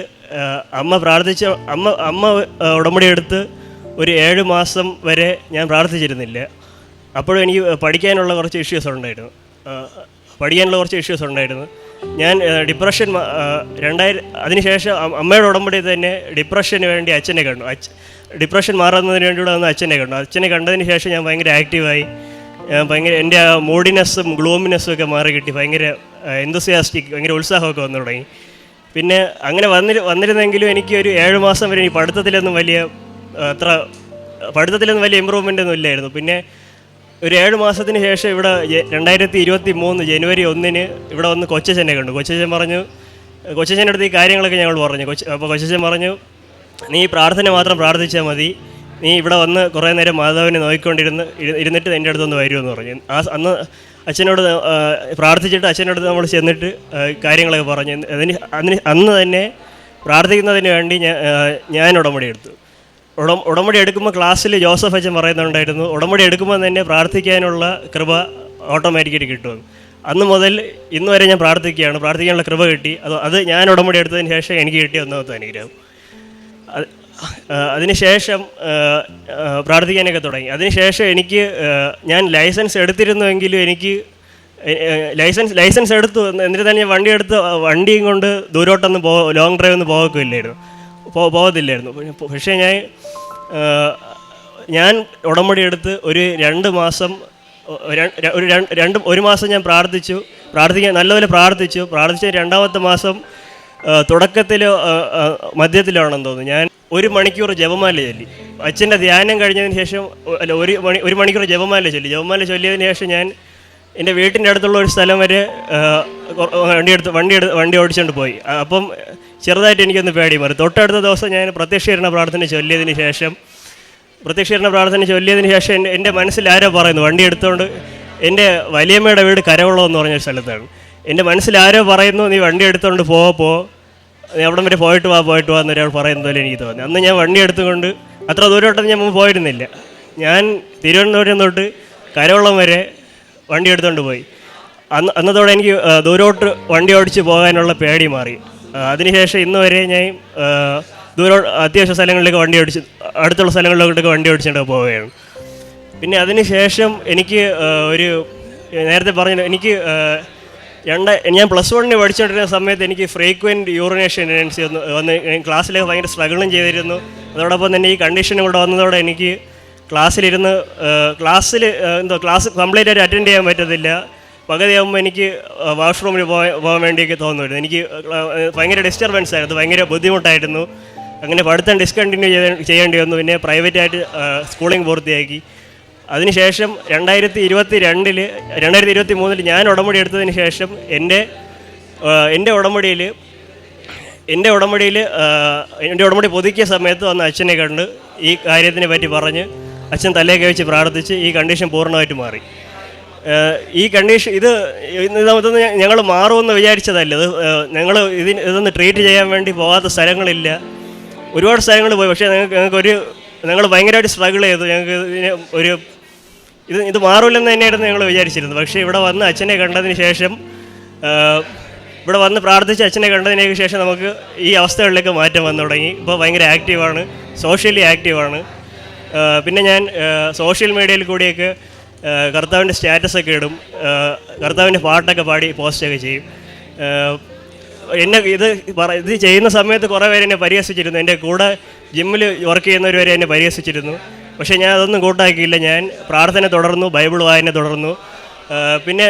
D: അമ്മ പ്രാർത്ഥിച്ച അമ്മ അമ്മ ഉടമ്പടി എടുത്ത് ഒരു ഏഴ് മാസം വരെ ഞാൻ പ്രാർത്ഥിച്ചിരുന്നില്ല. അപ്പോഴും എനിക്ക് പഠിക്കാനുള്ള കുറച്ച് ഇഷ്യൂസ് ഉണ്ടായിരുന്നു. പഠിക്കാനുള്ള കുറച്ച് ഇഷ്യൂസ് ഉണ്ടായിരുന്നു. ഞാൻ ഡിപ്രഷൻ രണ്ടായിരം അതിനുശേഷം അമ്മയുടെ ഉടമ്പടി തന്നെ ഡിപ്രഷന് വേണ്ടി അച്ഛനെ കണ്ടു. അച്ഛ ഡിപ്രഷൻ മാറുന്നതിന് വേണ്ടിയുള്ള വന്ന് അച്ഛനെ കണ്ടു. അച്ഛനെ കണ്ടതിന് ശേഷം ഞാൻ ഭയങ്കര ആക്റ്റീവായി ഞാൻ ഭയങ്കര എന്റെ ആ മൂഡിനെസ്സും ഗ്ലൂമിനെസ്സും ഒക്കെ മാറി കിട്ടി. ഭയങ്കര എന്തുസിയാസ്റ്റിക് ഭയങ്കര ഉത്സാഹമൊക്കെ വന്നു തുടങ്ങി. പിന്നെ അങ്ങനെ വന്നി വന്നിരുന്നെങ്കിലും എനിക്ക് ഒരു ഏഴ് മാസം വരെ ഈ പഠിത്തത്തിലൊന്നും വലിയ അത്ര പഠിത്തത്തിലൊന്നും വലിയ ഇമ്പ്രൂവ്മെന്റ് ഒന്നും ഇല്ലായിരുന്നു. പിന്നെ ഒരു ഏഴ് മാസത്തിന് ശേഷം ഇവിടെ രണ്ടായിരത്തി ഇരുപത്തി മൂന്ന് ജനുവരി ഒന്നിന് ഇവിടെ വന്ന് കൊച്ചച്ഛനെ കണ്ടു. കൊച്ചച്ഛൻ പറഞ്ഞു കൊച്ചച്ഛന്റെ അടുത്ത് ഈ കാര്യങ്ങളൊക്കെ ഞങ്ങൾ പറഞ്ഞു. കൊച്ച അപ്പോൾ കൊച്ചച്ഛൻ പറഞ്ഞു നീ പ്രാർത്ഥന മാത്രം പ്രാർത്ഥിച്ചാൽ മതി. നീ ഇവിടെ വന്ന് കുറേ നേരം മാതാവിനെ നോക്കിക്കൊണ്ടിരുന്ന് ഇരു- ഇരുന്നിട്ട് എന്റെ അടുത്തൊന്ന് വരുമെന്ന് പറഞ്ഞു. ആ അന്ന് അച്ഛനോട് പ്രാർത്ഥിച്ചിട്ട് അച്ഛനോട് നമ്മൾ ചെന്നിട്ട് കാര്യങ്ങളൊക്കെ പറഞ്ഞു. അതിന് അതിന് അന്ന് തന്നെ പ്രാർത്ഥിക്കുന്നതിന് വേണ്ടി ഞാൻ ഞാൻ ഉടമ്പടി എടുത്തു. ഉടം ഉടമ്പടി എടുക്കുമ്പോൾ ക്ലാസ്സിൽ ജോസഫ് അച്ഛൻ പറയുന്നുണ്ടായിരുന്നു ഉടമ്പടി എടുക്കുമ്പോൾ തന്നെ പ്രാർത്ഥിക്കാനുള്ള കൃപ ഓട്ടോമാറ്റിക്കായിട്ട് കിട്ടുമെന്ന് അന്ന് മുതൽ ഇന്ന് വരെ ഞാൻ പ്രാർത്ഥിക്കുകയാണ്. പ്രാർത്ഥിക്കാനുള്ള കൃപ കിട്ടി. അത് അത് ഞാൻ ഉടമ്പടി എടുത്തതിന് ശേഷം എനിക്ക് കിട്ടിയ ഒന്നാമത്തെ അനുഗ്രഹം. അതിനുശേഷം പ്രാർത്ഥിക്കാനൊക്കെ തുടങ്ങി. അതിനുശേഷം എനിക്ക് ഞാൻ ലൈസൻസ് എടുത്തിരുന്നുവെങ്കിലും എനിക്ക് ലൈസൻസ് ലൈസൻസ് എടുത്തു. എന്നിട്ട് തന്നെ ഞാൻ വണ്ടി എടുത്ത് വണ്ടിയും കൊണ്ട് ദൂരോട്ടൊന്നും പോ ലോങ് ഡ്രൈവ് ഒന്ന് പോകത്തില്ലായിരുന്നു പോ പോകത്തില്ലായിരുന്നു. പക്ഷേ ഞാൻ ഞാൻ ഉടമ്പടി എടുത്ത് ഒരു രണ്ട് മാസം ഒരു രണ്ട് ഒരു മാസം ഞാൻ പ്രാർത്ഥിച്ചു. പ്രാർത്ഥിക്കാൻ നല്ലപോലെ പ്രാർത്ഥിച്ചു. പ്രാർത്ഥിച്ച രണ്ടാമത്തെ മാസം തുടക്കത്തിലോ മധ്യത്തിലാണെന്ന് തോന്നുന്നു. ഞാൻ ഒരു മണിക്കൂർ ജപമാല ചൊല്ലി. അച്ഛന്റെ ധ്യാനം കഴിഞ്ഞതിന് ശേഷം അല്ല ഒരു മണി ഒരു മണിക്കൂർ ജപമാല ചൊല്ലി. ജപമാല ചൊല്ലിയതിന് ശേഷം ഞാൻ എന്റെ വീട്ടിന്റെ അടുത്തുള്ള ഒരു സ്ഥലം വരെ വണ്ടി എടുത്ത് വണ്ടി എടുത്ത് വണ്ടി ഓടിച്ചുകൊണ്ട് പോയി. അപ്പം ചെറുതായിട്ട് എനിക്കൊന്ന് പേടി മാറി. തൊട്ടടുത്ത ദിവസം ഞാൻ പ്രത്യക്ഷീകരണ പ്രാർത്ഥന ചൊല്ലിയതിന് ശേഷം പ്രത്യക്ഷീകരണ പ്രാർത്ഥന ചൊല്ലിയതിന് ശേഷം എന്റെ എന്റെ മനസ്സിൽ ആരോ പറയുന്നു. വണ്ടി എടുത്തുകൊണ്ട് എന്റെ വലിയമ്മയുടെ വീട് കരവളം എന്ന് പറഞ്ഞ സ്ഥലത്താണ്. എന്റെ മനസ്സിൽ ആരോ പറയുന്നു നീ വണ്ടി എടുത്തുകൊണ്ട് പോ പോ. നീ അവിടം വരെ പോയിട്ട് വാ പോയിട്ട് വാ എന്നൊരാൾ പറയുന്നത് പോലെ എനിക്ക് തോന്നി. അന്ന് ഞാൻ വണ്ടി എടുത്തുകൊണ്ട് അത്ര ദൂരോട്ടൊന്നും ഞാൻ മുമ്പ് പോയിരുന്നില്ല. ഞാൻ തിരുവനന്തപുരം തൊട്ട് കരവളം വരെ വണ്ടി എടുത്തുകൊണ്ട് പോയി. അന്ന് അന്നതോടെ എനിക്ക് ദൂരോട്ട് വണ്ടി ഓടിച്ച് പോകാനുള്ള പേടി മാറി. അതിനുശേഷം ഇന്ന് വരെ ഞാൻ ദൂര അത്യാവശ്യ സ്ഥലങ്ങളിലേക്ക് വണ്ടി ഓടിച്ച് അടുത്തുള്ള സ്ഥലങ്ങളിലോട്ടൊക്കെ വണ്ടി ഓടിച്ചിട്ട് പോവുകയാണ്. പിന്നെ അതിനുശേഷം എനിക്ക് ഒരു നേരത്തെ പറഞ്ഞു എനിക്ക് രണ്ട് ഞാൻ പ്ലസ് വണ്ണിന് പഠിച്ചുകൊണ്ടിരുന്ന സമയത്ത് എനിക്ക് ഫ്രീക്വന്റ് യൂറിനേഷൻ ടെൻഡൻസി ഒന്ന് വന്ന് ക്ലാസ്സിലേക്ക് ഭയങ്കര സ്ട്രഗിളും ചെയ്തിരുന്നു. അതോടൊപ്പം തന്നെ ഈ കണ്ടീഷൻ കൂടെ വന്നതോടെ എനിക്ക് ക്ലാസ്സിലിരുന്ന് ക്ലാസ്സിൽ എന്തോ ക്ലാസ് കംപ്ലീറ്റ് ആയിട്ട് അറ്റൻഡ് ചെയ്യാൻ പറ്റത്തില്ല. പകുതിയാകുമ്പോൾ എനിക്ക് വാഷ്റൂമിൽ പോകാൻ പോകാൻ വേണ്ടിയൊക്കെ തോന്നുമായിരുന്നു എനിക്ക് ഭയങ്കര ഡിസ്റ്റർബൻസ് ആയിരുന്നു. ഭയങ്കര ബുദ്ധിമുട്ടായിരുന്നു. അങ്ങനെ പഠിത്തം ഡിസ്കണ്ടിന്യൂ ചെയ്യേണ്ടി വന്നു. പിന്നെ പ്രൈവറ്റായിട്ട് സ്കൂളിംഗ് പൂർത്തിയാക്കി. അതിനുശേഷം രണ്ടായിരത്തി ഇരുപത്തി രണ്ടിൽ രണ്ടായിരത്തി ഇരുപത്തി മൂന്നിൽ ഞാൻ ഉടമ്പടി എടുത്തതിന് ശേഷം എന്റെ എന്റെ ഉടമ്പടിയിൽ എന്റെ ഉടമ്പടിയിൽ എന്റെ ഉടമ്പടി പുതുക്കിയ സമയത്ത് വന്ന് അച്ഛനെ കണ്ട് ഈ കാര്യത്തിനെ പറ്റി പറഞ്ഞ് അച്ഛൻ തലേക്ക് വെച്ച് പ്രാർത്ഥിച്ച് ഈ കണ്ടീഷൻ പൂർണമായിട്ട് മാറി. ഈ കണ്ടീഷൻ ഇത് ഇതൊന്നും ഞങ്ങൾ മാറുമെന്ന് വിചാരിച്ചതല്ല. ഇത് ഞങ്ങൾ ഇതിന് ഇതൊന്ന് ട്രീറ്റ് ചെയ്യാൻ വേണ്ടി പോകാത്ത സ്ഥലങ്ങളില്ല. ഒരുപാട് സ്ഥലങ്ങൾ പോയി. പക്ഷേ ഞങ്ങൾക്ക് ഞങ്ങൾക്കൊരു ഞങ്ങൾ ഭയങ്കരമായിട്ട് സ്ട്രഗിൾ ചെയ്തു. ഞങ്ങൾക്ക് ഇതിന് ഒരു ഇത് ഇത് മാറില്ലെന്ന് തന്നെയായിരുന്നു ഞങ്ങൾ വിചാരിച്ചിരുന്നത്. പക്ഷേ ഇവിടെ വന്ന് അച്ഛനെ കണ്ടതിന് ശേഷം ഇവിടെ വന്ന് പ്രാർത്ഥിച്ച് അച്ഛനെ കണ്ടതിന് ശേഷം നമുക്ക് ഈ അവസ്ഥകളിലേക്ക് മാറ്റം വന്നു തുടങ്ങി. ഇപ്പോൾ ഭയങ്കര ആക്റ്റീവാണ് സോഷ്യലി ആക്റ്റീവാണ് പിന്നെ ഞാൻ സോഷ്യൽ മീഡിയയിൽ കൂടിയൊക്കെ കർത്താവിന്റെ സ്റ്റാറ്റസൊക്കെ ഇടും. കർത്താവിന്റെ പാട്ടൊക്കെ പാടി പോസ്റ്റൊക്കെ ചെയ്യും. എന്നെ ഇത് പറ ഇത് ചെയ്യുന്ന സമയത്ത് കുറേ പേര് എന്നെ പരിഹസിച്ചിരുന്നു. എന്റെ കൂടെ ജിമ്മിൽ വർക്ക് ചെയ്യുന്നവർ വരെ എന്നെ പരിഹസിച്ചിരുന്നു. പക്ഷേ ഞാൻ അതൊന്നും കൂട്ടാക്കിയില്ല. ഞാൻ പ്രാർത്ഥന തുടർന്നു ബൈബിൾ വായന തുടർന്നു. പിന്നെ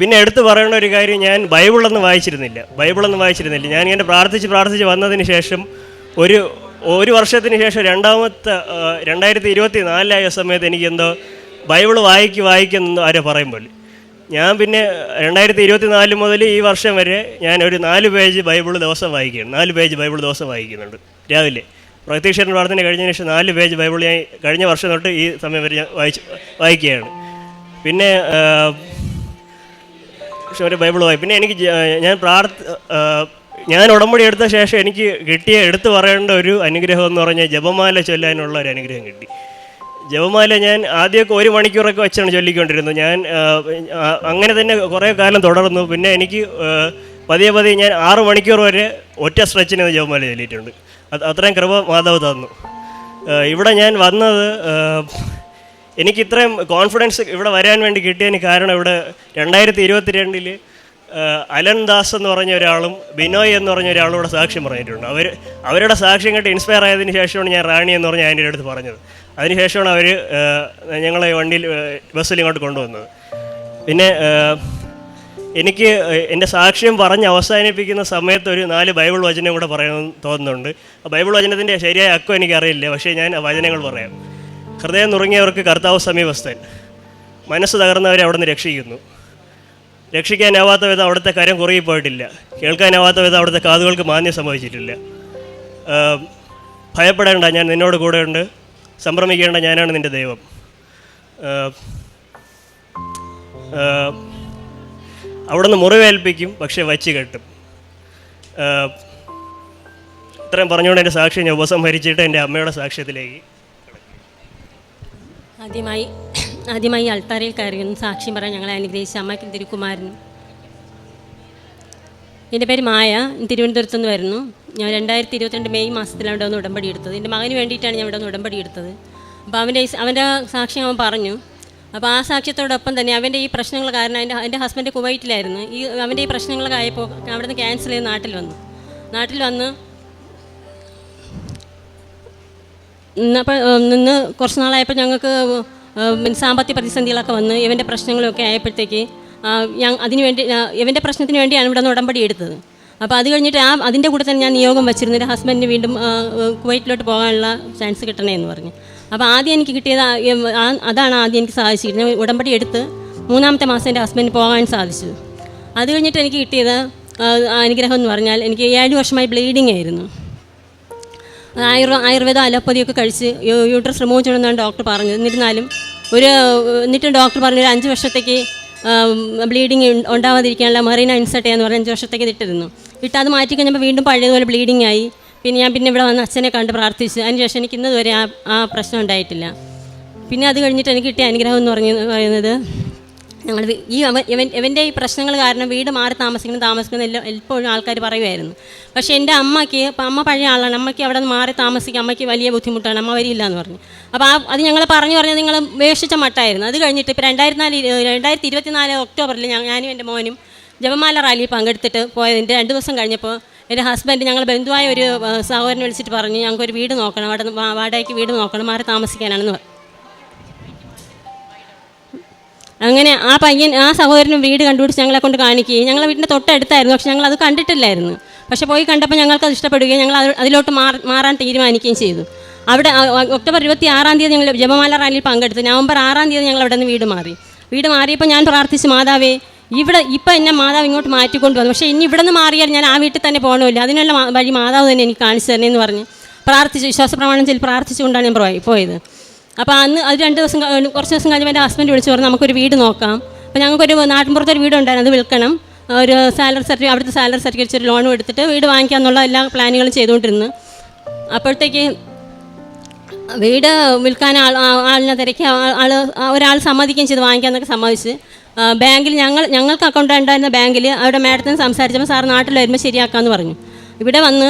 D: പിന്നെ എടുത്തു പറയേണ്ട ഒരു കാര്യം ഞാൻ ബൈബിളൊന്നും വായിച്ചിരുന്നില്ല. ബൈബിളൊന്നും വായിച്ചിരുന്നില്ല. ഞാൻ ഇങ്ങനെ പ്രാർത്ഥിച്ച് പ്രാർത്ഥിച്ച് വന്നതിന് ശേഷം ഒരു ഒരു വർഷത്തിന് ശേഷം രണ്ടാമത്തെ രണ്ടായിരത്തി ഇരുപത്തി നാലിലായ സമയത്ത് എനിക്ക് എന്തോ ബൈബിൾ വായിക്ക് വായിക്കുന്നു ആരെ പറയും പോലെ ഞാൻ പിന്നെ രണ്ടായിരത്തി ഇരുപത്തി നാല് മുതൽ ഈ വർഷം വരെ ഞാൻ ഒരു നാല് പേജ് ബൈബിൾ ദിവസം വായിക്കുകയാണ്. നാല് പേജ് ബൈബിൾ ദിവസം വായിക്കുന്നുണ്ട് രാവിലെ. പ്രത്യക്ഷീകരണ പ്രാർത്ഥന കഴിഞ്ഞതിന് ശേഷം നാല് പേജ് ബൈബിൾ ഞാൻ കഴിഞ്ഞ വർഷം തൊട്ട് ഈ സമയം വരെ ഞാൻ വായിച്ച് വായിക്കുകയാണ്. പിന്നെ പക്ഷെ ഒരു ബൈബിൾ വായി. പിന്നെ എനിക്ക് ഞാൻ പ്രാർത്ഥ ഞാൻ ഉടമ്പടി എടുത്ത ശേഷം എനിക്ക് കിട്ടിയ എടുത്തു പറയേണ്ട ഒരു അനുഗ്രഹം എന്ന് പറഞ്ഞാൽ ജപമാല ചൊല്ലാനുള്ള ഒരു അനുഗ്രഹം കിട്ടി. ജപമാല ഞാൻ ആദ്യമൊക്കെ ഒരു മണിക്കൂറൊക്കെ വെച്ചാണ് ചൊല്ലിക്കൊണ്ടിരുന്നത്. ഞാൻ അങ്ങനെ തന്നെ കുറേ കാലം തുടർന്നു. പിന്നെ എനിക്ക് പതിയെ പതിയെ ഞാൻ ആറ് മണിക്കൂർ വരെ ഒറ്റ സ്ട്രെച്ചിന് ജപമാല ചൊല്ലിയിട്ടുണ്ട്. അത് അത്രയും കൃപ മാതാവ് തന്നു. ഇവിടെ ഞാൻ വന്നത് എനിക്ക് ഇത്രയും കോൺഫിഡൻസ് ഇവിടെ വരാൻ വേണ്ടി കിട്ടിയതിന് കാരണം ഇവിടെ രണ്ടായിരത്തി ഇരുപത്തി രണ്ടിൽ അലൻ ദാസ് എന്ന് പറഞ്ഞ ഒരാളും ബിനോയ് എന്ന് പറഞ്ഞ ഒരാളും കൂടെ സാക്ഷ്യം പറഞ്ഞിട്ടുണ്ട്. അവർ അവരുടെ സാക്ഷ്യം കേട്ട് ഇൻസ്പയർ ആയതിനു ശേഷമാണ് ഞാൻ റാണി എന്ന് പറഞ്ഞ ആന്റെ അടുത്ത് പറഞ്ഞത്. അതിനുശേഷമാണ് അവർ ഞങ്ങളെ വണ്ടിയിൽ ബസ്സിൽ ഇങ്ങോട്ട് കൊണ്ടുവന്നത്. പിന്നെ എനിക്ക് എന്റെ സാക്ഷ്യം പറഞ്ഞ് അവസാനിപ്പിക്കുന്ന സമയത്ത് ഒരു നാല് ബൈബിൾ വചനം കൂടെ പറയണമെന്ന് തോന്നുന്നുണ്ട്. ബൈബിൾ വചനത്തിന്റെ ശരിയായ അക്കം എനിക്കറിയില്ല പക്ഷേ ഞാൻ വചനങ്ങൾ പറയാം. ഹൃദയം നുറുങ്ങിയവർക്ക് കർത്താവ് സമീപസ്ഥൻ. മനസ്സ് തകർന്നവരെ അവിടെ നിന്ന് രക്ഷിക്കുന്നു. രക്ഷിക്കാനാവാത്ത വിധം അവിടുത്തെ കരം കുറുകിപ്പോയിട്ടില്ല. പോയിട്ടില്ല കേൾക്കാനാവാത്ത വിധം അവിടുത്തെ കാതുകൾക്ക് മാന്യം സംഭവിച്ചിട്ടില്ല. ഭയപ്പെടേണ്ട ഞാൻ നിന്നോട് കൂടെയുണ്ട്. സംഭ്രമിക്കേണ്ട ഞാനാണ് നിന്റെ ദൈവം. അവിടുന്ന് മുറിവേൽപ്പിക്കും പക്ഷേ വച്ച് കെട്ടും. ഇത്രയും പറഞ്ഞുകൊണ്ട് എന്റെ സാക്ഷി ഞാൻ ഉപസംഹരിച്ചിട്ട് എന്റെ അമ്മയുടെ സാക്ഷ്യത്തിലേക്ക്
E: ആദ്യമായി ആദ്യമായി അൾത്താരയിൽ കയറിയൊന്ന് സാക്ഷ്യം പറയാൻ ഞങ്ങളെ അനുഗ്രഹിച്ച അമ്മയ്ക്ക് തിരുക്കുമാരനും എന്റെ പേര് മായ. തിരുവനന്തപുരത്ത് നിന്ന് വരുന്നു. ഞാൻ രണ്ടായിരത്തി ഇരുപത്തിരണ്ട് മെയ് മാസത്തിലാണ് ഇവിടെ ഒന്ന് ഉടമ്പടി എടുത്തത്. എന്റെ മകന് വേണ്ടിയിട്ടാണ് ഞാൻ ഇവിടെ ഒന്ന് ഉടമ്പടി എടുത്തത്. അപ്പോൾ അവന്റെ അവന്റെ സാക്ഷ്യം അവൻ പറഞ്ഞു. അപ്പോൾ ആ സാക്ഷ്യത്തോടൊപ്പം തന്നെ അവന്റെ ഈ പ്രശ്നങ്ങൾ കാരണം എന്റെ എന്റെ ഹസ്ബൻഡ് കുവൈറ്റിലായിരുന്നു. ഈ അവന്റെ ഈ പ്രശ്നങ്ങളൊക്കെ ആയപ്പോൾ അവിടെ നിന്ന് ക്യാൻസൽ ചെയ്ത് നാട്ടിൽ വന്നു. നാട്ടിൽ വന്ന് അപ്പോൾ നിന്ന് കുറച്ച് നാളായപ്പോൾ ഞങ്ങൾക്ക് സാമ്പത്തിക പ്രതിസന്ധികളൊക്കെ വന്ന് ഇവന്റെ പ്രശ്നങ്ങളൊക്കെ ആയപ്പോഴത്തേക്ക് ഞാൻ അതിന് വേണ്ടി ഇവന്റെ പ്രശ്നത്തിന് വേണ്ടിയാണ് ഇവിടെ നിന്ന് ഉടമ്പടി എടുത്തത്. അപ്പോൾ അത് കഴിഞ്ഞിട്ട് ആ അതിന്റെ കൂടെ തന്നെ ഞാൻ നിയോഗം വെച്ചിരുന്നു. എന്റെ ഹസ്ബൻഡിന് വീണ്ടും കുവൈറ്റിലോട്ട് പോകാനുള്ള ചാൻസ് കിട്ടണേ എന്ന് പറഞ്ഞു. അപ്പോൾ ആദ്യം എനിക്ക് കിട്ടിയത് അതാണ് ആദ്യം എനിക്ക് സാധിച്ചിരുന്നത്. ഉടമ്പടി എടുത്ത് മൂന്നാമത്തെ മാസം എന്റെ ഹസ്ബൻഡ് പോകാൻ സാധിച്ചു അത് കഴിഞ്ഞിട്ട് എനിക്ക് കിട്ടിയത് അനുഗ്രഹം എന്ന് പറഞ്ഞാൽ എനിക്ക് ഏഴ് വർഷമായി ബ്ലീഡിങ് ആയിരുന്നു. ആയുർ ആയുർവേദം അലോപ്പതിയൊക്കെ കഴിച്ച് യൂട്രസ് റിമൂവ് ചെയ്യണമെന്നാണ് ഡോക്ടർ പറഞ്ഞത്. എന്നിരുന്നാലും ഒരു എന്നിട്ടും ഡോക്ടർ പറഞ്ഞു ഒരു അഞ്ച് വർഷത്തേക്ക് ബ്ലീഡിങ് ഉണ്ടാവാതിരിക്കാനുള്ള മെറീന ഇൻസർട്ട് ചെയ്യാന്ന് പറഞ്ഞ് അഞ്ച് വർഷത്തേക്ക് ഇട്ടിരുന്നു ഇട്ട് അത് മാറ്റി കഴിഞ്ഞപ്പോൾ വീണ്ടും പഴയതുപോലെ ബ്ലീഡിങ് ആയി. പിന്നെ ഞാൻ പിന്നെ ഇവിടെ വന്ന് അച്ഛനെ കണ്ട് പ്രാർത്ഥിച്ചു. അതിനുശേഷം എനിക്ക് ഇന്നതുവരെ ആ ആ പ്രശ്നം ഉണ്ടായിട്ടില്ല. പിന്നെ അത് കഴിഞ്ഞിട്ട് എനിക്ക് കിട്ടിയ അനുഗ്രഹം എന്ന് പറഞ്ഞു പറയുന്നത് ഞങ്ങൾ ഈ ഇവൻ ഇവന്റെ ഈ പ്രശ്നങ്ങൾ കാരണം വീട് മാറി താമസിക്കണം താമസിക്കുന്ന എല്ലാം എപ്പോഴും ആൾക്കാർ പറയുമായിരുന്നു പക്ഷേ എന്റെ അമ്മയ്ക്ക് ഇപ്പം അമ്മ പഴയ ആളാണ്. അമ്മയ്ക്ക് അവിടെ നിന്ന് മാറി താമസിക്കുക അമ്മയ്ക്ക് വലിയ ബുദ്ധിമുട്ടാണ്. അമ്മ വരില്ല എന്ന് പറഞ്ഞു. അപ്പോൾ ആ അത് ഞങ്ങൾ പറഞ്ഞു പറഞ്ഞു നിങ്ങൾ വേഷിച്ച മട്ടായിരുന്നു. അത് കഴിഞ്ഞിട്ട് ഇപ്പോൾ രണ്ടായിരത്തി നാല് രണ്ടായിരത്തി ഇരുപത്തി നാല് ഒക്ടോബറിൽ ഞാനും എന്റെ മോനും ജപമാല റാലി പങ്കെടുത്തിട്ട് പോയതിന്റെ രണ്ട് ദിവസം കഴിഞ്ഞപ്പോൾ എന്റെ ഹസ്ബൻഡ് ഞങ്ങൾ ബന്ധുവായ ഒരു സഹോദരനെ വിളിച്ചിട്ട് പറഞ്ഞു ഞങ്ങൾക്കൊരു വീട് നോക്കണം. അവിടെ വാടകയ്ക്ക് വീട് നോക്കണം. മാറി താമസിക്കാനാണെന്ന് അങ്ങനെ ആ പയ്യൻ ആ സഹോദരനും വീട് കണ്ടുപിടിച്ച് ഞങ്ങളെ കൊണ്ട് കാണിക്കുകയും ഞങ്ങളെ വീടിന്റെ തൊട്ടടുത്തായിരുന്നു. പക്ഷെ ഞങ്ങൾ അത് കണ്ടിട്ടില്ലായിരുന്നു. പക്ഷെ പോയി കണ്ടപ്പോൾ ഞങ്ങൾക്ക് അത് ഇഷ്ടപ്പെടുകയും ഞങ്ങൾ അത് അതിലോട്ട് മാറാൻ തീരുമാനിക്കുകയും ചെയ്തു. അവിടെ ഒക്ടോബർ ഇരുപത്തി ആറാം തീയതി ഞങ്ങൾ ജപമാല റാലിയിൽ പങ്കെടുത്തു നവംബർ ആറാം തീയതി ഞങ്ങൾ അവിടെ നിന്ന് വീട് മാറി. വീട് മാറിയപ്പോൾ ഞാൻ പ്രാർത്ഥിച്ചു മാതാവേ ഇവിടെ ഇപ്പം എന്നെ മാതാവ് ഇങ്ങോട്ട് മാറ്റിക്കൊണ്ട് വന്നു. പക്ഷേ ഇനി ഇവിടെ നിന്ന് മാറിയാൽ ഞാൻ ആ വീട്ടിൽ തന്നെ പോകണമല്ലോ അതിനുള്ള വഴി മാതാവ് തന്നെ എനിക്ക് കാണിച്ചു തന്നെ എന്ന് പറഞ്ഞ് പ്രാർത്ഥിച്ചു വിശ്വാസ പ്രമാണം ചെയ്ത് പ്രാർത്ഥിച്ചുകൊണ്ടാണ് ഞാൻ പോയി- പോയത്. അപ്പോൾ അന്ന് അത് രണ്ട് ദിവസം കുറച്ച് ദിവസം കഴിഞ്ഞപ്പോൾ എന്റെ ഹസ്ബൻഡ് വിളിച്ചു പറഞ്ഞു നമുക്കൊരു വീട് നോക്കാം. അപ്പോൾ ഞങ്ങൾക്കൊരു നാട്ടിൻപുറത്ത് ഒരു വീടുണ്ടായിരുന്നു അത് വിൽക്കണം. ഒരു സാലറി സർട്ടിഫിക്കറ്റ് അവിടുത്തെ സാലറി സർട്ടിഫിക്കറ്റ് ഒരു ലോണും എടുത്തിട്ട് വീട് വാങ്ങിക്കാമെന്നുള്ള എല്ലാ പ്ലാനുകളും ചെയ്തുകൊണ്ടിരുന്നു. അപ്പോഴത്തേക്ക് വീട് വിൽക്കാൻ ആൾ ആളിനെ തിരക്കി ആൾ ഒരാൾ സമ്മതിക്കുകയും ചെയ്ത് വാങ്ങിക്കാമെന്നൊക്കെ സമ്മതിച്ച്. ബാങ്കിൽ ഞങ്ങൾ ഞങ്ങൾക്ക് അക്കൗണ്ട് ഉണ്ടായിരുന്ന ബാങ്കിൽ അവിടെ മാഡത്തിന് സംസാരിച്ചപ്പോൾ സാർ നാട്ടിൽ വരുമ്പോൾ ശരിയാക്കാമെന്ന് പറഞ്ഞു. ഇവിടെ വന്ന്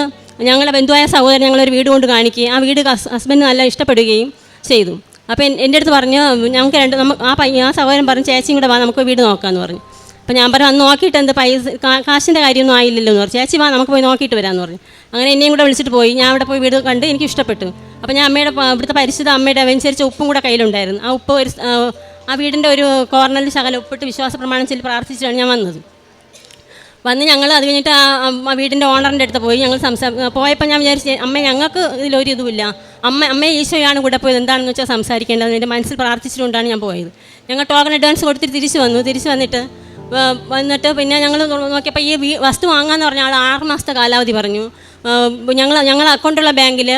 E: ഞങ്ങളുടെ ബന്ധുവായ സഹോദരൻ ഞങ്ങളൊരു വീട് കൊണ്ട് കാണിക്കുകയും ആ വീട് ഹസ്ബൻഡ് നല്ല ഇഷ്ടപ്പെടുകയും ചെയ്തു. അപ്പോൾ എൻ- എന്റെ അടുത്ത് പറഞ്ഞു ഞങ്ങൾക്ക് രണ്ട് നമുക്ക് ആ പയ്യ ആ സഹോദരൻ പറഞ്ഞു ചേച്ചിയും കൂടെ വാ നമുക്ക് വീട് നോക്കാമെന്ന് പറഞ്ഞു. അപ്പോൾ ഞാൻ പറഞ്ഞു അന്ന് നോക്കിയിട്ട് എന്ത് പൈസ കാശിന്റെ കാര്യമൊന്നും ആയില്ലല്ലോ എന്ന് പറഞ്ഞു. ചേച്ചി വാ നമുക്ക് പോയി നോക്കിയിട്ട് വരാമെന്ന് പറഞ്ഞു. അങ്ങനെ എന്നെയും കൂടെ വിളിച്ചിട്ട് പോയി. ഞാൻ അവിടെ പോയി വീട് കണ്ട് എനിക്ക് ഇഷ്ടപ്പെട്ടു. അപ്പോൾ ഞാൻ അമ്മയുടെ ഇവിടുത്തെ പരിശുദ്ധ അമ്മയുടെ അനുസരിച്ച് ഉപ്പും കൂടെ കയ്യിലുണ്ടായിരുന്നു. ആ ഉപ്പ് ഒരു ആ, വീടിന്റെ ഒരു കോർണറിൽ ശകലം ഉപ്പിട്ട് വിശ്വാസ പ്രമാണം ചെല്ലി പ്രാർത്ഥിച്ചിട്ടാണ് ഞാൻ വന്നത്. വന്ന് ഞങ്ങൾ അത് കഴിഞ്ഞിട്ട് ആ വീടിന്റെ ഓണറിന്റെ അടുത്ത് പോയി ഞങ്ങൾ സംസാ പോയപ്പോൾ ഞാൻ വിചാരിച്ചു അമ്മ ഞങ്ങൾക്ക് ഇതിലൊരു ഇതുമില്ല അമ്മ അമ്മ ഈശോയാണ് കൂടെ പോയത്. എന്താണെന്ന് വെച്ചാൽ സംസാരിക്കേണ്ടത്? എന്റെ മനസ്സിൽ പ്രാർത്ഥിച്ചിട്ടുകൊണ്ടാണ് ഞാൻ പോയത്. ഞങ്ങൾ ടോക്കൺ അഡ്വാൻസ് കൊടുത്തിട്ട് തിരിച്ചു വന്നു. തിരിച്ചു വന്നിട്ട് വന്നിട്ട് പിന്നെ ഞങ്ങൾ നോക്കിയപ്പോൾ ഈ വസ്തു വാങ്ങാന്ന് പറഞ്ഞ ആൾ ആറ് മാസത്തെ കാലാവധി പറഞ്ഞു. ഞങ്ങൾ ഞങ്ങൾ അക്കൗണ്ടുള്ള ബാങ്കിൽ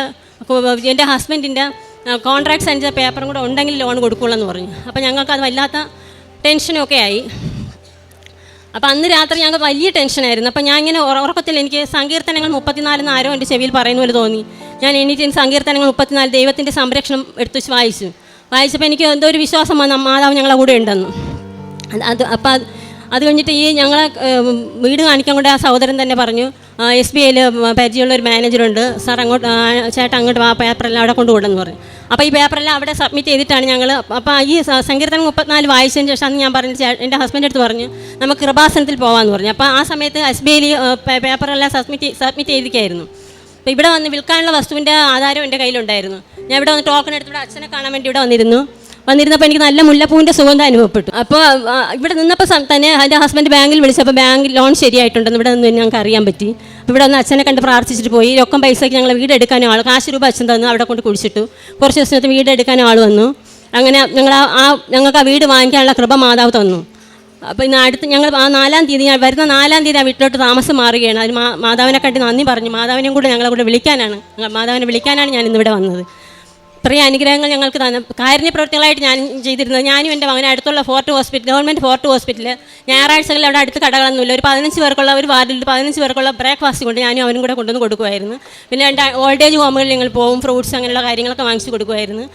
E: എന്റെ ഹസ്ബൻഡിന്റെ കോൺട്രാക്ട് ചെയ്ത പേപ്പറും കൂടെ ഉണ്ടെങ്കിൽ ലോൺ കൊടുക്കുകയുള്ളൂ എന്ന് പറഞ്ഞു. അപ്പോൾ ഞങ്ങൾക്ക് അത് വല്ലാത്ത ടെൻഷനൊക്കെ ആയി. അപ്പോൾ അന്ന് രാത്രി ഞങ്ങൾക്ക് വലിയ ടെൻഷനായിരുന്നു അപ്പോൾ ഞാൻ ഇങ്ങനെ ഉറക്കത്തിൽ എനിക്ക് സങ്കീർത്തനങ്ങൾ മുപ്പത്തിനാലെന്ന് ആരോ എന്റെ ചെവിയിൽ പറയുന്ന പോലെ തോന്നി. ഞാൻ എണീറ്റ് സങ്കീർത്തനങ്ങൾ മുപ്പത്തിനാല് ദൈവത്തിന്റെ സംരക്ഷണം എടുത്ത് വായിച്ചു. വായിച്ചപ്പോൾ എനിക്ക് എന്തോ ഒരു വിശ്വാസം വന്നു. മാതാവ് ഞങ്ങളെ കൂടെ ഉണ്ടെന്ന്. അത് അപ്പം അപ്പോൾ അത് കഴിഞ്ഞിട്ട് ഈ ഞങ്ങളെ വീട് കാണിക്കാൻ കൊണ്ട് ആ സഹോദരൻ തന്നെ പറഞ്ഞു എസ് ബി ഐയിൽ പരിചയമുള്ള ഒരു മാനേജറുണ്ട്. സാർ അങ്ങോട്ട് ചേട്ടൻ അങ്ങോട്ട് ആ പേപ്പറെല്ലാം അവിടെ കൊണ്ടുപോകണമെന്ന് പറഞ്ഞു അപ്പോൾ ഈ പേപ്പറെല്ലാം അവിടെ സബ്മിറ്റ് ചെയ്തിട്ടാണ് ഞങ്ങൾ അപ്പോൾ ഈ സങ്കീർത്തനം മുപ്പത്തിനാല് വായിച്ചതിന് ശേഷം അന്ന് ഞാൻ പറഞ്ഞു എന്റെ ഹസ്ബൻഡ് അടുത്ത് പറഞ്ഞു നമുക്ക് കൃപാസനത്തിൽ പോകാമെന്ന് പറഞ്ഞു. അപ്പോൾ ആ സമയത്ത് എസ് ബി ഐയിൽ പേപ്പറെല്ലാം സബ്മിറ്റ് സബ്മിറ്റ് ചെയ്തിരിക്കുകയായിരുന്നു അപ്പോൾ ഇവിടെ വന്ന് വിൽക്കാനുള്ള വസ്തുവിന്റെ ആധാരം എന്റെ കയ്യിലുണ്ടായിരുന്നു. ഞാൻ ഇവിടെ വന്ന് ടോക്കൺ എടുത്തിവിടെ അച്ഛനെ കാണാൻ വേണ്ടി ഇവിടെ വന്നിരുന്നു. വന്നിരുന്നപ്പോൾ എനിക്ക് നല്ല മുല്ലപ്പൂവിന്റെ സുഗന്ധം അനുഭവപ്പെട്ടു. അപ്പോൾ ഇവിടെ നിന്നപ്പോൾ തന്നെ എന്റെ ഹസ്ബൻഡ് ബാങ്കിൽ വിളിച്ചപ്പോൾ ബാങ്ക് ലോൺ ശരിയായിട്ടുണ്ടെന്ന് ഇവിടെ നിന്ന് ഞങ്ങൾക്ക് അറിയാൻ പറ്റി. ഇവിടെ ഒന്ന് അച്ഛനെ കണ്ട് പ്രാർത്ഥിച്ചിട്ട് പോയി. രൊക്കം പൈസയ്ക്ക് ഞങ്ങൾ വീട് എടുക്കാനും ആൾ കാശ് രൂപ അച്ഛൻ തന്നു അവിടെ കൊണ്ട് കുടിച്ചിട്ടു കുറച്ച് ദിവസത്തിനകത്ത് വീട് എടുക്കാനും ആൾ വന്നു. അങ്ങനെ ഞങ്ങൾ ആ- ഞങ്ങൾക്ക് ആ വീട് വാങ്ങിക്കാനുള്ള കൃപ മാതാവ് തന്നു. അപ്പോൾ ഇന്ന് അടുത്ത് ഞങ്ങൾ ആ നാലാം തീയതി ഞാൻ വരുന്ന നാലാം തീയതി ആ വീട്ടിലോട്ട് താമസം മാറുകയാണ്. അതിന് മാതാവിനെ കണ്ട് നന്ദി പറഞ്ഞു. മാതാവിനെയും കൂടെ ഞങ്ങളെ കൂടെ വിളിക്കാനാണ്. മാതാവിനെ വിളിക്കാനാണ് ഞാൻ ഇന്നിവിടെ വന്നത്. ഇത്രയും അനുഗ്രഹങ്ങൾ ഞങ്ങൾക്ക് തന്ന കാരുണ്യ പ്രവർത്തികളായിട്ട് ഞാൻ ചെയ്തിരുന്നത്. ഞാനും എന്റെ മകനെ അടുത്തുള്ള fort hospital government fort hospital ഞായറാഴ്ചകളിൽ അവിടെ അടുത്ത് കടകളൊന്നുമില്ല. ഒരു പതിനഞ്ച് പേർക്കുള്ള ഒരു വാർഡിൽ പതിനഞ്ച് പേർക്കുള്ള ബ്രേക്ക്ഫാസ്റ്റ് കൊണ്ട് ഞാനും അവനും കൂടെ കൊണ്ടുവന്ന് കൊടുക്കുമായിരുന്നു. പിന്നെ രണ്ട് ഓൾഡ് ഏജ് ഹോമുകളിൽ ഞങ്ങൾ പോകും ഫ്രൂട്ട്സ് അങ്ങനെയുള്ള കാര്യങ്ങളൊക്കെ വാങ്ങിച്ചു കൊടുക്കുമായിരുന്നു.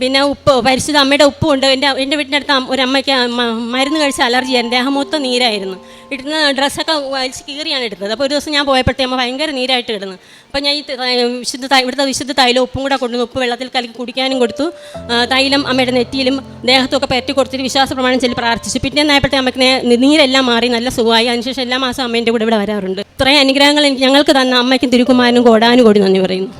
E: പിന്നെ ഉപ്പ് പരിശുദ്ധ അമ്മയുടെ ഉപ്പുണ്ട് എന്റെ എന്റെ വീട്ടിന്റെ അടുത്ത് ഒരു അമ്മയ്ക്ക് മരുന്ന് കഴിച്ച അലർജി ആയിരുന്നു. ദേഹം മൊത്തം നീരായിരുന്നു. ഇടുന്ന ഡ്രസ്സൊക്കെ വലിച്ച് കീറിയാണ് എടുത്തത് അപ്പോൾ ഒരു ദിവസം ഞാൻ പോയപ്പോഴത്തേ അമ്മ ഭയങ്കര നീരായിട്ട് കിടന്നു. അപ്പോൾ ഞാൻ ഈ വിശുദ്ധ ഇവിടുത്തെ വിശുദ്ധ തൈലം ഉപ്പും കൂടെ കൊണ്ടുവന്ന് ഉപ്പ് വെള്ളത്തിൽ കലക്കി കുടിക്കാനും കൊടുത്തു. തൈലം അമ്മയുടെ നെറ്റിയിലും ദേഹത്തൊക്കെ പറ്റി കൊടുത്തിട്ട് വിശ്വാസ പ്രമാണം ചൊല്ലി പ്രാർത്ഥിച്ചു. പിന്നെ എന്നായപ്പോഴത്തെ അമ്മയ്ക്ക് നീരെല്ലാം മാറി നല്ല സുഖമായി. അതിനുശേഷം എല്ലാ മാസം അമ്മേന്റെ കൂടെ ഇവിടെ വരാറുണ്ട്. ഇത്രയും അനുഗ്രഹങ്ങൾ ഞങ്ങൾക്ക് തന്ന അമ്മയ്ക്കും തിരുക്കുമാരനും കോടാനും കൂടി നന്ദി പറയുന്നു.